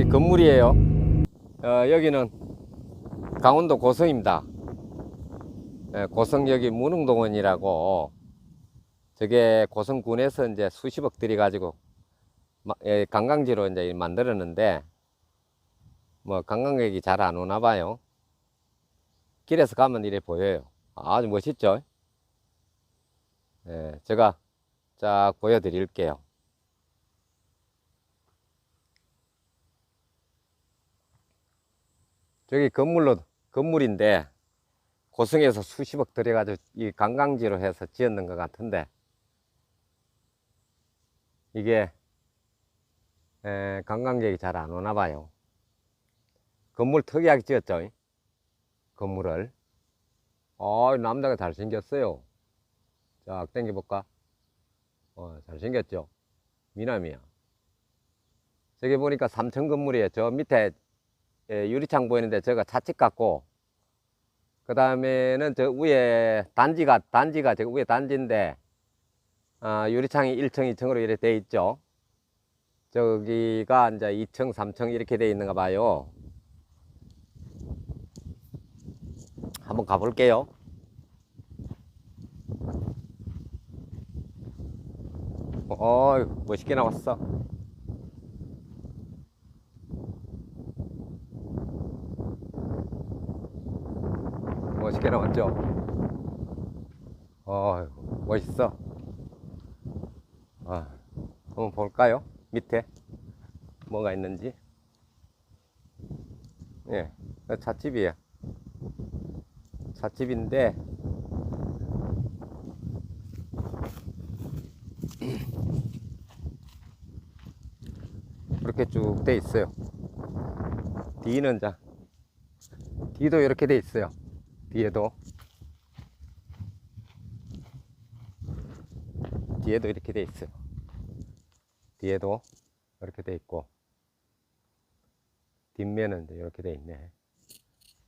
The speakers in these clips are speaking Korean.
여기 건물이에요. 어, 여기는 강원도 고성입니다. 예, 고성 여기 문흥동원이라고 저게 고성군에서 이제 수십억 들여가지고 마- 예, 관광지로 이제 만들었는데 뭐 관광객이 잘 안 오나 봐요. 길에서 가면 이래 보여요. 아주 멋있죠? 예, 제가 쫙 보여드릴게요. 저기 건물로 건물인데 고성에서 수십억 들여가지고 이 관광지로 해서 지었는 것 같은데 이게 에, 관광객이 잘 안 오나 봐요. 건물 특이하게 지었죠. 이? 건물을. 어, 남자가 잘생겼어요. 자, 당겨볼까? 어, 잘생겼죠? 미남이야. 저기 보니까 3층 건물이에요. 저 밑에 예, 유리창 보이는데 저거 차측 같고, 그 다음에는 저 위에 단지가, 단지가 저 위에 단지인데, 아, 유리창이 1층, 2층으로 이렇게 돼 있죠. 저기가 이제 2층, 3층 이렇게 돼 있는가 봐요. 한번 가볼게요. 어, 멋있게 나왔어. 멋있게 나왔죠? 어, 멋있어. 아, 한번 볼까요? 밑에 뭐가 있는지. 예, 어, 찻집이에요. 찻집인데 이렇게 쭉 돼 있어요. 뒤는 자 뒤도 이렇게 돼 있어요. 뒤에도 뒤에도 이렇게 돼 있어요. 뒤에도 이렇게 돼 있고 뒷면은 이렇게 돼 있네.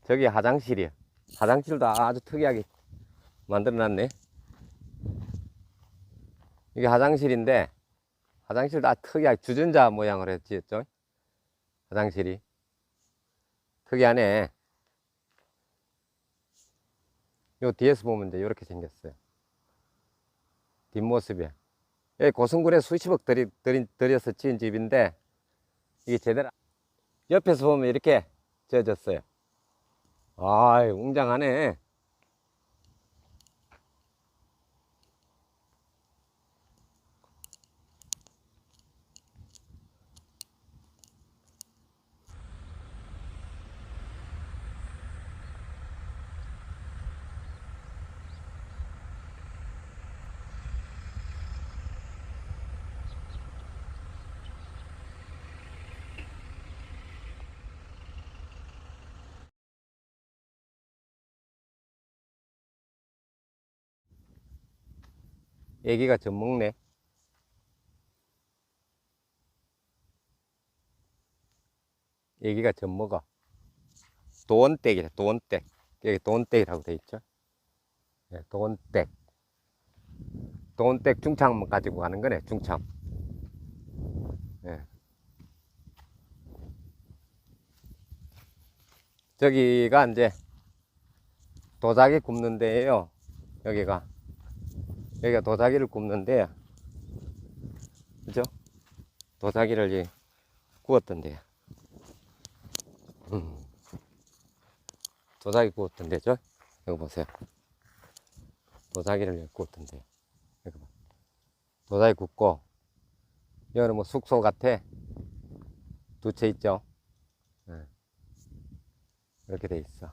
저기 화장실이야. 화장실도 아주 특이하게 만들어 놨네. 이게 화장실인데 화장실도 아 특이하게 주전자 모양으로 지었죠. 화장실이 특이하네. 요 뒤에서 보면 이제 이렇게 생겼어요. 뒷모습이. 여기 고성군에 수십억 들이, 들이, 들여서 지은 집인데 이게 제대로 옆에서 보면 이렇게 지어졌어요. 아이, 웅장하네. 애기가 젖 먹네. 애기가 젖 먹어. 도원댁이래, 도원댁. 여기 도원댁이라고 돼 있죠. 예, 도원댁. 도원댁 중창 가지고 가는 거네, 중창. 예. 저기가 이제 도자기 굽는 데예요. 여기가. 여기가 도자기를 굽는데, 그죠? 도자기를 이 구웠던 데요. 음. 도자기 구웠던 데죠? 여기 보세요. 도자기를 여기 구웠던 데. 여기 봐. 도자기 굽고, 여기는 뭐 숙소 같아. 두 채 있죠? 예. 이렇게 돼 있어.